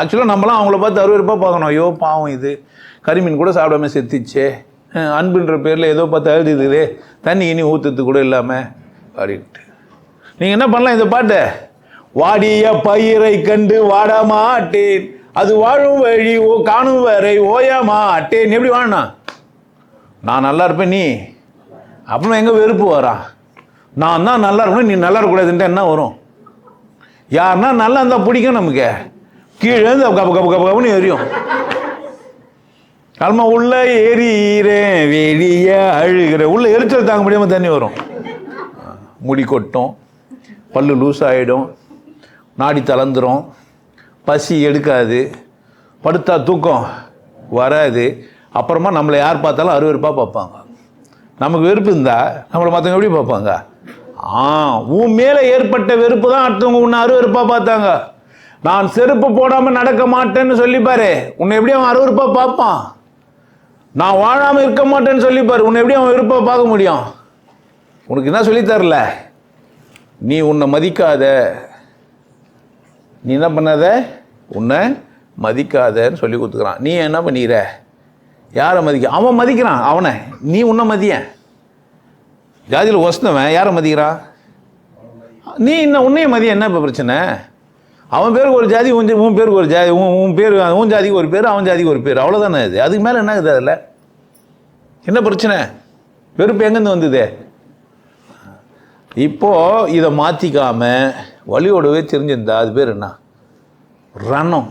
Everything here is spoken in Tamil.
ஆக்சுவலாக நம்மளாம் அவங்கள பார்த்து அருவருப்பாக பார்க்கணும். ஐயோ பாவம் இது. கரிமீன் கூட சாப்பிடாம செத்துச்சே. அன்புன்ற பேரில் ஏதோ பார்த்து அழுதுது தண்ணி இனி ஊற்றுறது கூட இல்லாமல் அப்படின்ட்டு நீங்கள் என்ன பண்ணலாம் இந்த பாட்டை? வாடிய பயிரை கண்டு வாட மாட்டேன். அது வாழும் வழி ஓ காணும் வரை ஓய மாட்டேன். எப்படி வாழணும் நான் நல்லா இருப்பேன் நீ? அப்புறம் எங்கே வெறுப்பு வரா? நான் தான் நல்லா இருக்கணும் நீ நல்லா இருக்கக்கூடாதுன்ட்டு என்ன வரும்? யாருன்னா நல்லா இருந்தால் பிடிக்கும் நமக்கு. கீழே இருந்து கப்பு கப்பு கப்பு எரியும். கல்மா உள்ள எரியிறேன் வெளிய அழுகிறேன். உள்ள எரிச்சல் தாங்க முடியாமல் தண்ணி வரும். முடி கொட்டும் பல்லு லூஸ் ஆகிடும் நாடி தளர்ந்துடும் பசி எடுக்காது படுத்தா தூக்கம் வராது. அப்புறமா நம்மளை யார் பார்த்தாலும் அருவருப்பாக பார்ப்பாங்க. நமக்கு வெறுப்பு இருந்தா நம்மளை மற்றவங்க எப்படி பார்ப்பாங்க? ஆ உன் மேலே ஏற்பட்ட வெறுப்பு தான் அடுத்தவங்க உன்னை அருவருப்பாக பார்த்தாங்க. நான் செருப்பு போடாமல் நடக்க மாட்டேன்னு சொல்லிப்பாரு உன்னை எப்படி அவன் அருவருப்பாக பார்ப்பான். நான் வாழாமல் இருக்க மாட்டேன்னு சொல்லிப்பாரு உன்னை எப்படி அவன் வெறுப்பாக பார்க்க முடியும். உனக்கு என்ன சொல்லித் தரல? நீ உன்னை மதிக்காத. நீ என்ன பண்ணாத? உன்னை மதிக்காதன்னு சொல்லி கொடுத்துக்கிறான். நீ என்ன பண்ணிக்கிற யாரை மதிக்க? அவன் மதிக்கிறான் அவனை. நீ உன்னை மதிய. ஜாதியில் ஒசினவன் யாரை மதிக்கிறான் நீ இன்னும் உன்னைய மதிய. என்ன இப்போ பிரச்சனை? அவன் பேருக்கு ஒரு ஜாதி உன் உன் பேருக்கு ஒரு ஜாதி உன் உன் பேர் உன் ஜாதிக்கு ஒரு பேர் அவன் ஜாதிக்கு ஒரு பேர். அவ்வளோதானே இது? அதுக்கு மேலே என்ன இது அதில்? என்ன பிரச்சனை? வெறுப்பு எங்கேருந்து வந்தது? இப்போ இதை மாற்றிக்காமல் வழியோடவே தெரிஞ்சிருந்தா அது பேர் என்ன? ரணம்.